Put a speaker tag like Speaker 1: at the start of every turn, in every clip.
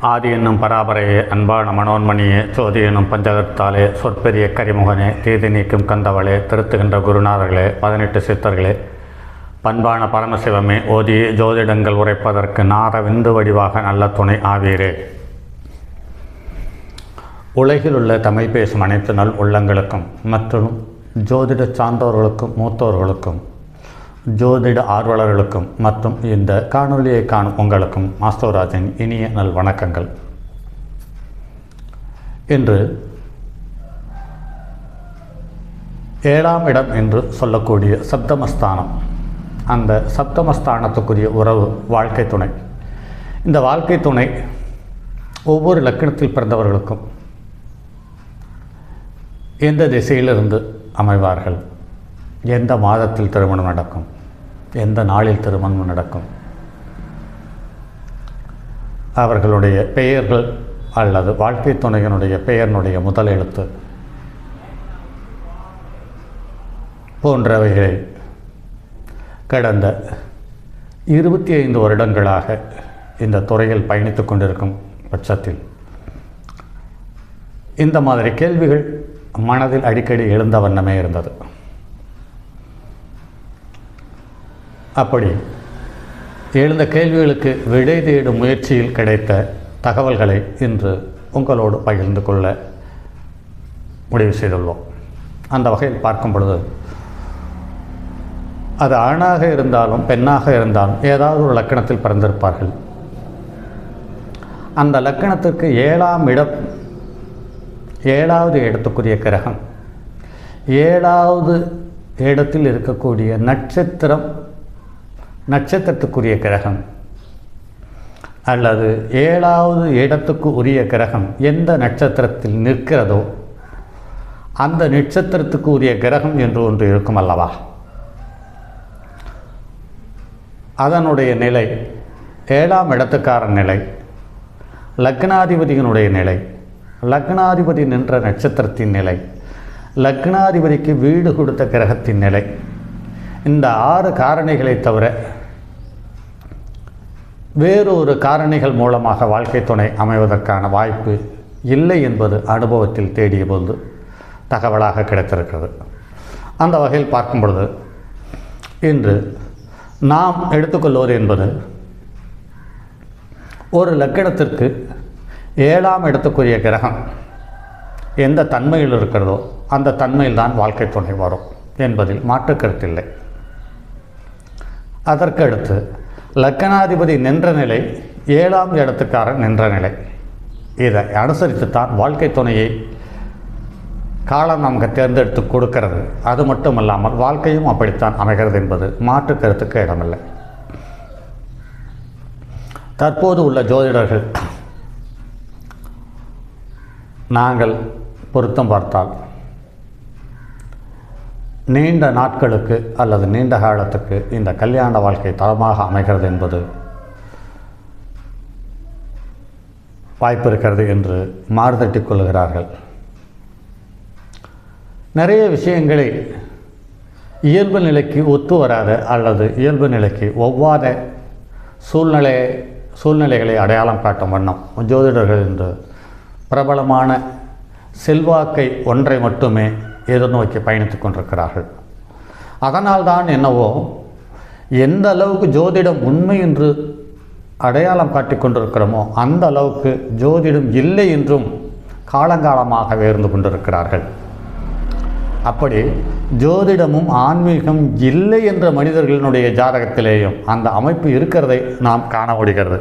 Speaker 1: ஆதி என்னும் பராபரையே அன்பான மனோன்மணியே சோதி என்னும் பஞ்சகத்தாலே சொற்பெரிய கரிமுகனே தீதி நீக்கும் கந்தவளே திருத்துகின்ற குருநாதர்களே பதினெட்டு சித்தர்களே பண்பான பரமசிவமே ஓதியே ஜோதிடங்கள் உரைப்பதற்கு நார விந்து வடிவாக நல்ல துணை ஆவீரே. உலகில் உள்ள தமிழ் பேசும் அனைத்து நல் உள்ளங்களுக்கும் மற்றும் ஜோதிட சார்ந்தவர்களுக்கும் மூத்தோர்களுக்கும் ஜோதிட ஆர்வலர்களுக்கும் மற்றும் இந்த காணொலியை காணும் உங்களுக்கும் மாஸ்தவராஜன் இனிய நல் வணக்கங்கள். இன்று ஏழாம் இடம் என்று சொல்லக்கூடிய சப்தமஸ்தானம். அந்த சப்தமஸ்தானத்துக்குரிய உறவு வாழ்க்கை துணை. இந்த வாழ்க்கை துணை ஒவ்வொரு லக்கணத்தில் பிறந்தவர்களுக்கும் எந்த திசையிலிருந்து அமைவார்கள்? எந்த மாதத்தில் திருமணம் நடக்கும்? எந்த நாளில் திருமணம் நடக்கும்? அவர்களுடைய பெயர்கள் அல்லது வாழ்க்கை துணையினுடைய பெயரினுடைய முதல் எழுத்து போன்றவைகளை கடந்த இருபத்தி ஐந்து வருடங்களாக இந்த துறையில் பயணித்து கொண்டிருக்கும் பட்சத்தில் இந்த மாதிரி கேள்விகள் மனதில் அடிக்கடி எழுந்த வண்ணமே இருந்தது. அப்படி எழுந்த கேள்விகளுக்கு விடை தேடும் முயற்சியில் கிடைத்த தகவல்களை இன்று உங்களோடு பகிர்ந்து கொள்ள முடிவு செய்துள்ளோம். அந்த வகையில் பார்க்கும் பொழுது அது ஆணாக இருந்தாலும் பெண்ணாக இருந்தாலும் ஏதாவது ஒரு லக்கணத்தில் பிறந்திருப்பார்கள். அந்த லக்கணத்திற்கு ஏழாம் இடம் ஏழாவது இடத்துக்குரிய கிரகம் ஏழாவது இடத்தில் இருக்கக்கூடிய நட்சத்திரம் நட்சத்திரத்துக்குரிய கிரகம். அல்லது ஏழாவது இடத்துக்கு உரிய கிரகம் எந்த நட்சத்திரத்தில் நிற்கிறதோ அந்த நட்சத்திரத்துக்கு உரிய கிரகம் என்று ஒன்று இருக்கும் அல்லவா? அதனுடைய நிலை ஏழாம் இடத்துக்காரன் நிலை லக்னாதிபதியினுடைய நிலை லக்னாதிபதி நின்ற நட்சத்திரத்தின் நிலை லக்னாதிபதிக்கு வீடு கொடுத்த கிரகத்தின் நிலை. இந்த ஆறு காரணிகளை தவிர வேறொரு காரணிகள் மூலமாக வாழ்க்கை துணை அமைவதற்கான வாய்ப்பு இல்லை என்பது அனுபவத்தில் தேடிய போது தகவலாக கிடைத்திருக்கிறது. அந்த வகையில் பார்க்கும் பொழுது இன்று நாம் எடுத்துக்கொள்வது என்பது ஒரு லக்கணத்திற்கு ஏழாம் இடத்துக்குரிய கிரகம் எந்த தன்மையில் இருக்கிறதோ அந்த தன்மையில் தான் வாழ்க்கை துணை வரும் என்பதில் மாற்று கருத்தில்லை அதற்கு அடுத்து லக்கணாதிபதி நின்ற நிலை ஏழாம் இடத்துக்காரன் நின்ற நிலை. இதை அனுசரித்துத்தான் வாழ்க்கை துணையை காலம் நமக்கு தேர்ந்தெடுத்து கொடுக்கிறது. அது மட்டும் இல்லாமல் வாழ்க்கையும் அப்படித்தான் அமைகிறது என்பது மாற்று கருத்துக்கு இடமில்லை. தற்போது உள்ள ஜோதிடர்கள் நாங்கள் பொருத்தம் பார்த்தால் நீண்ட நாட்களுக்கு அல்லது நீண்ட காலத்துக்கு இந்த கல்யாண வாழ்க்கை தரமாக அமைகிறது என்பது வாய்ப்பு இருக்கிறது என்று மாறுதட்டிக் கொள்கிறார்கள். நிறைய விஷயங்களை இயல்பு நிலைக்கு ஒத்து வராத அல்லது இயல்பு நிலைக்கு ஒவ்வாத சூழ்நிலை சூழ்நிலைகளை அடையாளம் காட்டும் வண்ணம் ஜோதிடர்கள் என்று பிரபலமான செல்வாக்கை ஒன்றை மட்டுமே எதிர்நோக்கி பயணித்து கொண்டிருக்கிறார்கள். அதனால்தான் என்னவோ எந்த அளவுக்கு ஜோதிடம் உண்மை என்று அடையாளம் காட்டி கொண்டிருக்கிறோமோ அந்த அளவுக்கு ஜோதிடம் இல்லை என்றும் காலங்காலமாக இருந்து கொண்டிருக்கிறார்கள். அப்படி ஜோதிடமும் ஆன்மீகம் இல்லை என்ற மனிதர்களினுடைய ஜாதகத்திலேயும் அந்த அமைப்பு இருக்கிறதை நாம் காண முடிகிறது.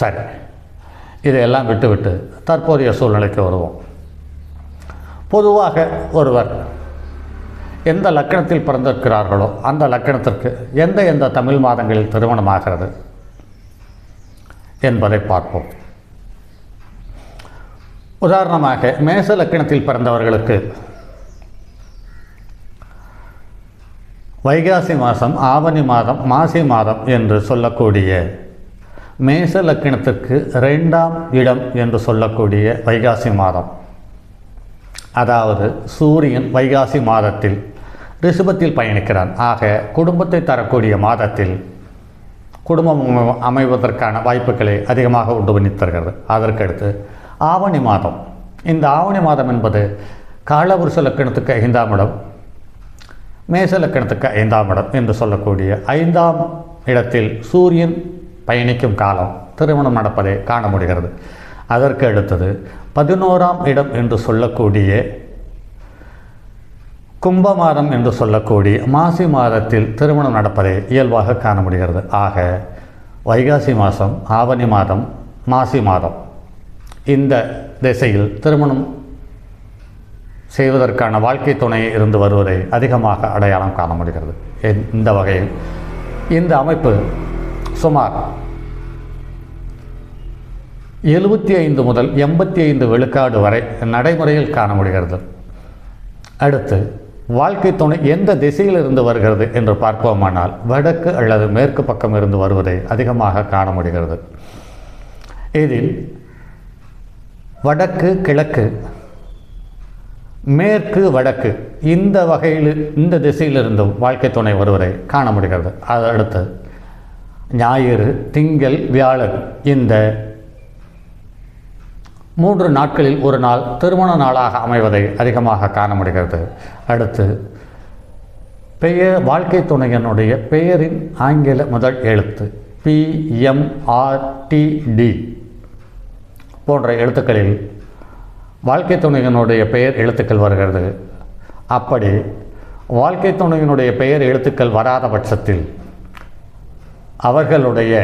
Speaker 1: சரி இதையெல்லாம் விட்டுவிட்டு தற்போதைய சூழ்நிலைக்கு வருவோம். பொதுவாக ஒருவர் எந்த லக்கணத்தில் பிறந்திருக்கிறார்களோ அந்த லக்கணத்திற்கு எந்த எந்த தமிழ் மாதங்களில் திருமணமாகிறது என்பதை பார்ப்போம். உதாரணமாக மேச லக்கணத்தில் பிறந்தவர்களுக்கு வைகாசி மாதம் ஆவணி மாதம் மாசி மாதம் என்று சொல்லக்கூடிய மேச லக்கணத்திற்கு ரெண்டாம் இடம் என்று சொல்லக்கூடிய வைகாசி மாதம். அதாவது சூரியன் வைகாசி மாதத்தில் ரிஷபத்தில் பயணிக்கிறான். ஆக குடும்பத்தை தரக்கூடிய மாதத்தில் குடும்பம் அமைவதற்கான வாய்ப்புகளை அதிகமாக உண்டு பண்ணி தருகிறது அதற்கடுத்து ஆவணி மாதம். இந்த ஆவணி மாதம் என்பது காலபுருஷ லக்கணத்துக்கு ஐந்தாம் இடம் மேச லக்கணத்துக்கு ஐந்தாம் இடம் என்று சொல்லக்கூடிய ஐந்தாம் இடத்தில் சூரியன் பயணிக்கும் காலம் திருமணம் நடப்பதை காண முடிகிறது. அதற்கு அடுத்தது பதினோராம் இடம் என்று சொல்லக்கூடிய கும்ப மாதம் என்று சொல்லக்கூடிய மாசி மாதத்தில் திருமணம் நடப்பதை இயல்பாக காண முடிகிறது. ஆக வைகாசி மாதம் ஆவணி மாதம் மாசி மாதம். இந்த திசையில் திருமணம் செய்வதற்கான வாழ்க்கை துணை இருந்து வருவதை அதிகமாக அடையாளம் காண முடிகிறது. இந்த வகையில் இந்த அமைப்பு சுமார் எழுபத்தி ஐந்து முதல் எண்பத்தி ஐந்து விழுக்காடு வரை நடைமுறையில் காண முடிகிறது அடுத்து வாழ்க்கை துணை எந்த திசையில் இருந்து வருகிறது என்று பார்ப்போமானால் வடக்கு அல்லது மேற்கு பக்கம் இருந்து வருவதை அதிகமாக காண முடிகிறது இதில் வடக்கு கிழக்கு மேற்கு வடக்கு இந்த வகையில் இந்த திசையிலிருந்தும் வாழ்க்கை துணை வருவதை காண முடிகிறது அது அடுத்து ஞாயிறு திங்கள் வியாழன் இந்த மூன்று நாட்களில் ஒரு நாள் திருமண நாளாக அமைவதை அதிகமாக காண முடிகிறது. அடுத்து பெயர் வாழ்க்கை துணையனுடைய பெயரின் ஆங்கில முதல் எழுத்து பிஎம்ஆர்டிடி போன்ற எழுத்துக்களில் வாழ்க்கை துணையினுடைய பெயர் எழுத்துக்கள் வருகிறது. அப்படி வாழ்க்கை துணையினுடைய பெயர் எழுத்துக்கள் வராத பட்சத்தில் அவர்களுடைய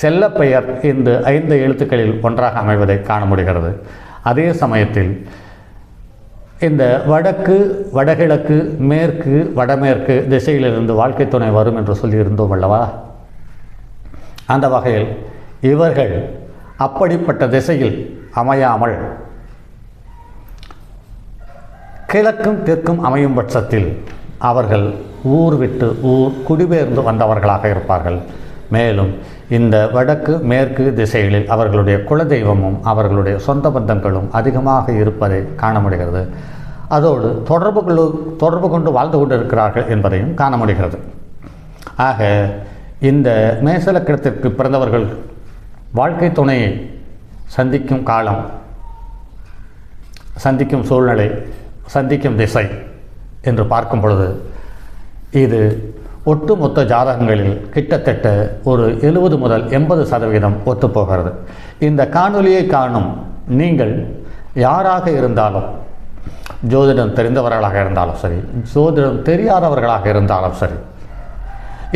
Speaker 1: செல்லப்பெயர் இந்த ஐந்து எழுத்துக்களில் ஒன்றாக அமைவதை காண முடிகிறது. அதே சமயத்தில் இந்த வடக்கு வடகிழக்கு மேற்கு வடமேற்கு திசையிலிருந்து வாழ்க்கை துணை வரும் என்று சொல்லியிருந்தோம் அல்லவா? அந்த வகையில் இவர்கள் அப்படிப்பட்ட திசையில் அமையாமல் கிழக்கும் தெற்கும் அமையும் பட்சத்தில் அவர்கள் ஊர் விட்டு ஊர் குடிபெயர்ந்து வந்தவர்களாக இருப்பார்கள். மேலும் இந்த வடக்கு மேற்கு திசைகளில் அவர்களுடைய குலதெய்வமும் அவர்களுடைய சொந்த பந்தங்களும் அதிகமாக இருப்பதை காண முடிகிறது அதோடு தொடர்பு கொண்டு தொடர்பு கொண்டு வாழ்ந்து கொண்டு இருக்கிறார்கள் என்பதையும் காண முடிகிறது ஆக இந்த மேசலக்கிடத்திற்கு பிறந்தவர்கள் வாழ்க்கை துணையை சந்திக்கும் காலம் சந்திக்கும் சூழ்நிலை சந்திக்கும் திசை என்று பார்க்கும் பொழுது இது ஒட்டுமொத்த ஜாதகங்களில் கிட்டத்தட்ட ஒரு எழுபது முதல் எண்பது சதவீதம் ஒத்துப்போகிறது. இந்த காணொலியை காணும் நீங்கள் யாராக இருந்தாலும் ஜோதிடம் தெரிந்தவர்களாக இருந்தாலும் சரி ஜோதிடம் தெரியாதவர்களாக இருந்தாலும் சரி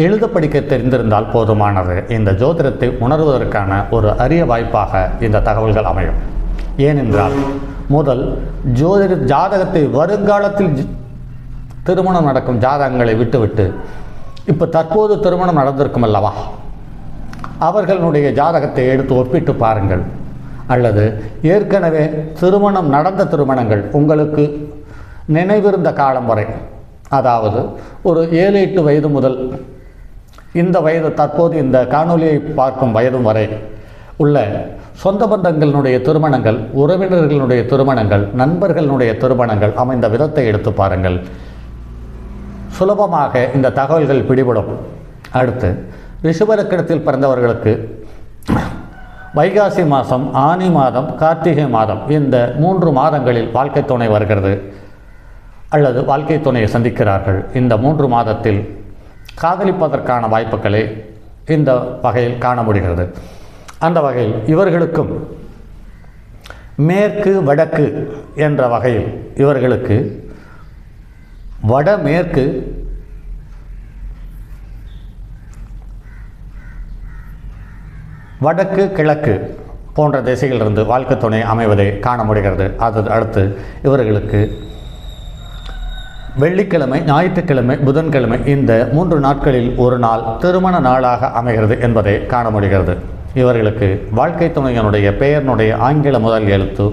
Speaker 1: எழுத படிக்க தெரிந்திருந்தால் போதுமானது. இந்த ஜோதிடத்தை உணர்வதற்கான ஒரு அரிய வாய்ப்பாக இந்த தகவல்கள் அமையும். ஏனென்றால் முதல் ஜோதிட ஜாதகத்தை வருங்காலத்தில் திருமணம் நடக்கும் ஜாதகங்களை விட்டுவிட்டு இப்போ தற்போது திருமணம் நடந்திருக்கும் அல்லவா? அவர்களுடைய ஜாதகத்தை எடுத்து ஒப்பிட்டு பாருங்கள். அல்லது ஏற்கனவே திருமணம் நடந்த திருமணங்கள் உங்களுக்கு நினைவிருந்த காலம் வரை அதாவது ஒரு ஏழு எட்டு வயது முதல் இந்த வயது தற்போது இந்த காணொலியை பார்க்கும் வயதும் வரை உள்ள சொந்த பந்தங்களினுடைய திருமணங்கள் உறவினர்களுடைய திருமணங்கள் நண்பர்களுடைய திருமணங்கள் அமைந்த விதத்தை எடுத்து பாருங்கள். சுலபமாக இந்த தகவல்கள் பிடிபடும். அடுத்து ரிஷபலக்கணத்தில் பிறந்தவர்களுக்கு வைகாசி மாதம் ஆனி மாதம் கார்த்திகை மாதம் இந்த மூன்று மாதங்களில் வாழ்க்கை துணை வருகிறது அல்லது வாழ்க்கை துணையை சந்திக்கிறார்கள். இந்த மூன்று மாதத்தில் காதலிப்பதற்கான வாய்ப்புகளை இந்த வகையில் காண முடிகிறது. அந்த வகையில் இவர்களுக்கும் மேற்கு வடக்கு என்ற வகையில் இவர்களுக்கு வடமேற்கு வடக்கு கிழக்கு போன்ற திசையிலிருந்து வாழ்க்கை துணை அமைவதை காண முடிகிறது. அது அடுத்து இவர்களுக்கு வெள்ளிக்கிழமை ஞாயிற்றுக்கிழமை புதன்கிழமை இந்த மூன்று நாட்களில் ஒரு நாள் திருமண நாளாக அமைகிறது என்பதை காண முடிகிறது. இவர்களுக்கு வாழ்க்கை துணையனுடைய பெயரினுடைய ஆங்கில முதல் எழுத்து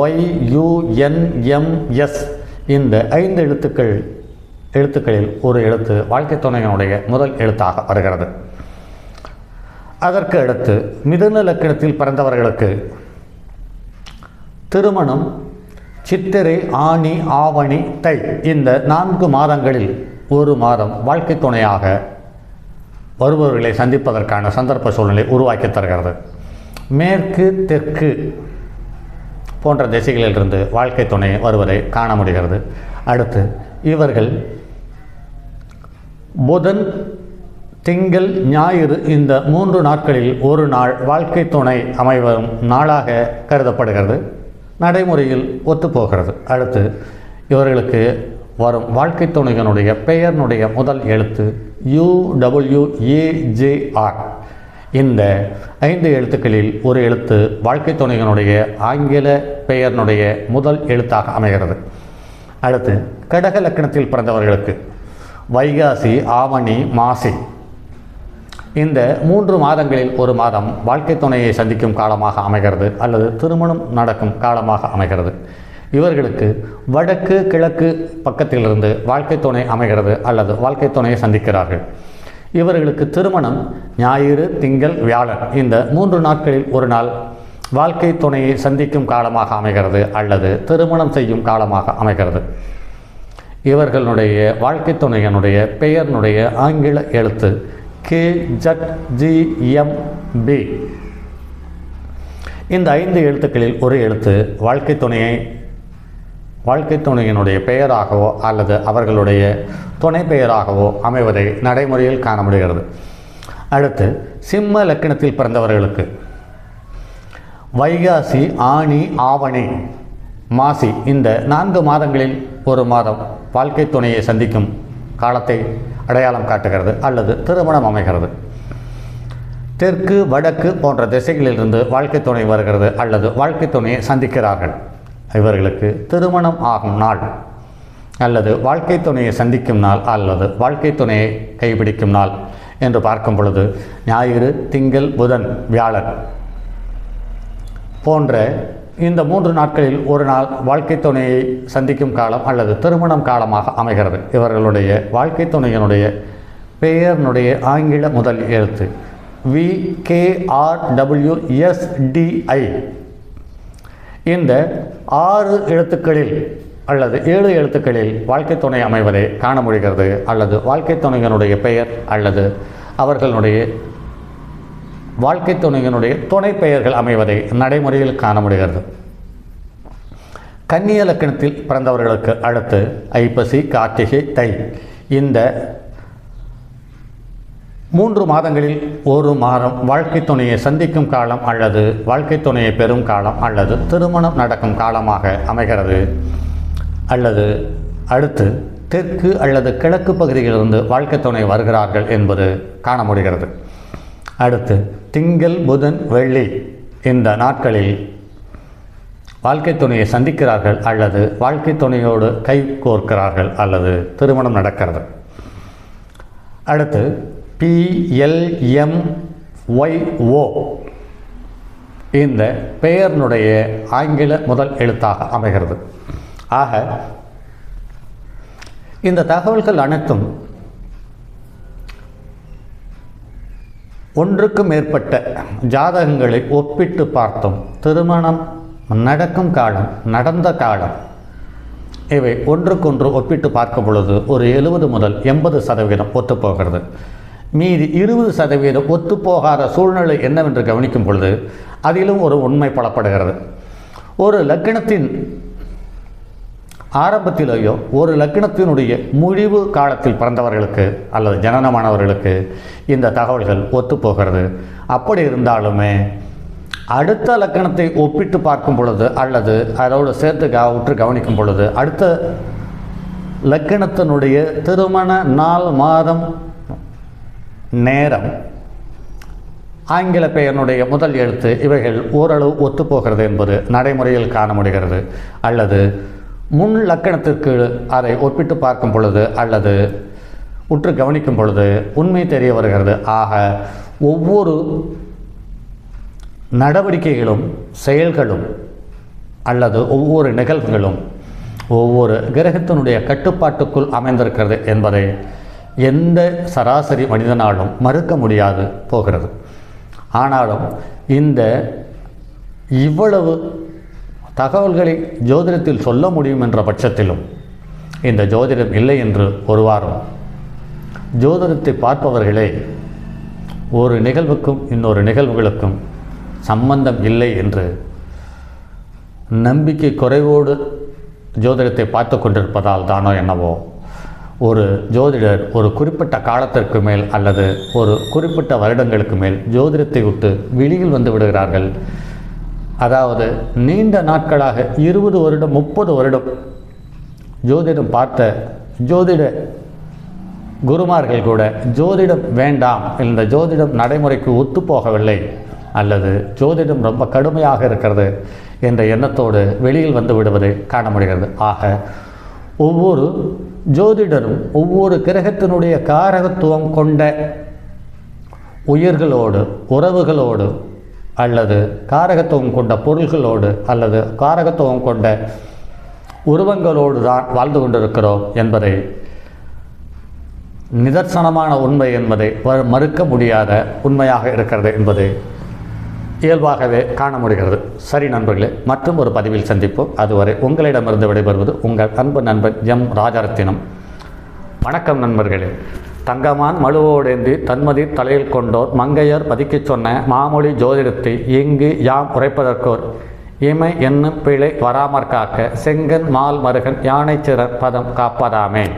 Speaker 1: ஒய் யுஎன்எம்எஸ் இந்த ஐந்து எழுத்துக்கள் எழுத்துக்களில் ஒரு எழுத்து வாழ்க்கை துணையினுடைய முதல் எழுத்தாக வருகிறது. அதற்கு அடுத்து மிதுன லக்கணத்தில் பிறந்தவர்களுக்கு திருமணம் சித்திரை ஆணி ஆவணி தை இந்த நான்கு மாதங்களில் ஒரு மாதம் வாழ்க்கை துணையாக வருபவர்களை சந்திப்பதற்கான சந்தர்ப்ப சூழ்நிலை உருவாக்கி தருகிறது. மேற்கு தெற்கு போன்ற திசைகளிலிருந்து வாழ்க்கை துணை வருவதை காண முடிகிறது. அடுத்து இவர்கள் புதன் திங்கள் ஞாயிறு இந்த மூன்று நாட்களில் ஒரு நாள் வாழ்க்கை துணை அமைவரும் நாளாக கருதப்படுகிறது. நடைமுறையில் ஒத்துப்போகிறது. அடுத்து இவர்களுக்கு வரும் வாழ்க்கை துணையினுடைய பெயரினுடைய முதல் எழுத்து யூ டபிள்யூ ஏஜேஆர் இந்த ஐந்து எழுத்துக்களில் ஒரு எழுத்து வாழ்க்கை துணையினுடைய ஆங்கில பெயரினுடைய முதல் எழுத்தாக அமைகிறது. அடுத்து கடக லக்கணத்தில் பிறந்தவர்களுக்கு. வைகாசி ஆவணி மாசி. இந்த மூன்று மாதங்களில் ஒரு மாதம் வாழ்க்கை துணையை சந்திக்கும் காலமாக அமைகிறது அல்லது திருமணம் நடக்கும் காலமாக அமைகிறது. இவர்களுக்கு வடக்கு கிழக்கு பக்கத்திலிருந்து வாழ்க்கை துணை அமைகிறது அல்லது வாழ்க்கை துணையை சந்திக்கிறார்கள். இவர்களுக்கு திருமணம் ஞாயிறு திங்கள் வியாழன் இந்த மூன்று நாட்களில் ஒரு நாள் வாழ்க்கை துணையை சந்திக்கும் காலமாக அமைகிறது அல்லது திருமணம் செய்யும் காலமாக அமைகிறது. இவர்களுடைய வாழ்க்கை துணையனுடைய பெயர்னுடைய ஆங்கில எழுத்து K Z G M P. இந்த ஐந்து எழுத்துக்களில் ஒரு எழுத்து வாழ்க்கை துணையை வாழ்க்கை துணையினுடைய பெயராகவோ அல்லது அவர்களுடைய துணை பெயராகவோ அமைவதை நடைமுறையில் காண முடிகிறது அடுத்து சிம்ம லக்கணத்தில் பிறந்தவர்களுக்கு. வைகாசி ஆணி ஆவணி மாசி இந்த நான்கு மாதங்களில் ஒரு மாதம் வாழ்க்கை துணையை சந்திக்கும் காலத்தை அடையாளம் காட்டுகிறது அல்லது திருமணம் அமைகிறது. தெற்கு வடக்கு போன்ற திசைகளிலிருந்து வாழ்க்கை துணை வருகிறது அல்லது வாழ்க்கை துணையை சந்திக்கிறார்கள். இவர்களுக்கு திருமணம் ஆகும் நாள். அல்லது வாழ்க்கை துணையை சந்திக்கும் நாள் அல்லது வாழ்க்கை துணையை கைப்பிடிக்கும் நாள் என்று பார்க்கும் பொழுது ஞாயிறு திங்கள் புதன் வியாழன் போன்ற இந்த மூன்று நாட்களில் ஒரு நாள் வாழ்க்கை துணையை சந்திக்கும் காலம் அல்லது திருமணம் காலமாக அமைகிறது. இவர்களுடைய வாழ்க்கை துணையினுடைய பெயரினுடைய ஆங்கில முதல் எழுத்து V K R W STI இந்த ஆறு எழுத்துக்களில் அல்லது ஏழு எழுத்துக்களில் வாழ்க்கை துணை அமைவதை காண முடிகிறது. அல்லது வாழ்க்கை துணையினுடைய பெயர் அல்லது அவர்களுடைய வாழ்க்கை துணையினுடைய துணை பெயர்கள் அமைவதை நடைமுறையில் காண முடிகிறது. கன்னிய லக்கணத்தில் பிறந்தவர்களுக்கு அடுத்து ஐப்பசி கார்த்திகை தை இந்த மூன்று மாதங்களில் ஒரு மாதம் வாழ்க்கை துணையை சந்திக்கும் காலம் அல்லது வாழ்க்கை துணையை பெறும் காலம் அல்லது திருமணம் நடக்கும் காலமாக அமைகிறது. அல்லது அடுத்து தெற்கு அல்லது கிழக்கு பகுதியிலிருந்து வாழ்க்கை துணை வருகிறார்கள் என்பது காண முடிகிறது அடுத்து திங்கள் புதன் வெள்ளி இந்த நாட்களில் வாழ்க்கை துணையை சந்திக்கிறார்கள் அல்லது வாழ்க்கை துணையோடு கை கோர்க்கிறார்கள் அல்லது திருமணம் நடக்கிறது. அடுத்து பிஎல்எம்ஒய்ஓ இந்த பெயர்னுடைய ஆங்கில முதல் எழுத்தாக அமைகிறது. ஆக இந்த தகவல்கள் அனைத்தும் ஒன்றுக்கு மேற்பட்ட ஜாதகங்களை ஒப்பிட்டு பார்த்தோம். திருமணம் நடக்கும் காலம் நடந்த காலம் இவை ஒன்றுக்கொன்று ஒப்பிட்டு பார்க்கும் பொழுது ஒரு எழுபது முதல் எண்பது சதவீதம் ஒத்துப்போகிறது. மீதி இருபது சதவீதம் ஒத்துப்போகாத சூழ்நிலை என்னவென்று கவனிக்கும் பொழுது அதிலும் ஒரு உண்மை பலப்படுகிறது. ஒரு லக்கணத்தின் ஆரம்பத்திலேயோ ஒரு லக்கணத்தினுடைய முடிவு காலத்தில் பிறந்தவர்களுக்கு அல்லது ஜனனமானவர்களுக்கு இந்த தகவல்கள் ஒத்துப்போகிறது. அப்படி இருந்தாலுமே அடுத்த லக்கணத்தை ஒப்பிட்டு பார்க்கும் பொழுது அல்லது அதோடு சேர்த்து க உற்று கவனிக்கும் பொழுது அடுத்த லக்கணத்தினுடைய திருமண நாள் மாதம் நேரம். ஆங்கில பெயரினுடைய முதல் எழுத்து இவைகள் ஓரளவு ஒத்துப்போகிறது என்பது நடைமுறையில் காண முடிகிறது அல்லது முன் லக்கணத்திற்கு அதை ஒப்பிட்டு பார்க்கும் பொழுது அல்லது உற்று கவனிக்கும் பொழுது உண்மை தெரிய வருகிறது. ஆக ஒவ்வொரு நடவடிக்கைகளும் செயல்களும் அல்லது ஒவ்வொரு நிகழ்வுகளும் ஒவ்வொரு கிரகத்தினுடைய கட்டுப்பாட்டுக்குள் அமைந்திருக்கிறது என்பதை எந்த சராசரி மனிதனாலும் மறுக்க முடியாது போகிறது. ஆனாலும் இந்த இவ்வளவு தகவல்களை ஜோதிடத்தில் சொல்ல முடியும் என்ற பட்சத்திலும் இந்த ஜோதிடம் இல்லை என்று ஒருவாரும் ஜோதிடத்தை பார்ப்பவர்களே ஒரு நிகழ்வுக்கும் இன்னொரு நிகழ்வுகளுக்கும் சம்பந்தம் இல்லை என்று நம்பிக்கை குறைவோடு ஜோதிடத்தை பார்த்து கொண்டிருப்பதால் தானோ என்னவோ. ஒரு ஜோதிடர் ஒரு குறிப்பிட்ட காலத்திற்கு மேல் அல்லது ஒரு குறிப்பிட்ட வருடங்களுக்கு மேல் ஜோதிடத்தை விட்டு வெளியில் வந்து விடுகிறார்கள். அதாவது நீண்ட நாட்களாக இருபது வருடம் முப்பது வருடம் ஜோதிடம் பார்த்த ஜோதிட குருமார்கள் கூட ஜோதிடம் வேண்டாம் இந்த ஜோதிடம் நடைமுறைக்கு ஒத்துப்போகவில்லை அல்லது ஜோதிடம் ரொம்ப கடுமையாக இருக்கிறது என்ற எண்ணத்தோடு வெளியில் வந்து விடுவதை காண முடிகிறது. ஆக ஒவ்வொரு ஜோதிடரும் ஒவ்வொரு கிரகத்தினுடைய காரகத்துவம் கொண்ட உயிர்களோடு உறவுகளோடு அல்லது காரகத்துவம் கொண்ட பொருள்களோடு அல்லது காரகத்துவம் கொண்ட உருவங்களோடு தான் வாழ்ந்து கொண்டிருக்கிறோம் என்பதை நிதர்சனமான உண்மை என்பதை மறுக்க முடியாத உண்மையாக இருக்கிறது என்பது இயல்பாகவே காண முடிகிறது சரி நண்பர்களே மற்றும் ஒரு பதிவில் சந்திப்போம். அதுவரை உங்களிடமிருந்து விடைபெறுவது உங்கள் அன்பு நண்பன் எம். ராஜரத்தினம். வணக்கம் நண்பர்களே. தங்கமான் மழுவோடேந்தி தன்மதி தலையில் கொண்டோர் மங்கையர் பதுக்கிச் சொன்ன மாமொழி ஜோதிடத்தை இங்கு யாம் உரைப்பதற்கோர் இமை என்னும் பிழை வராமற் காக்க செங்கன் மால் மருகன் யானைச்சிறர் பதம் காப்பதாமே.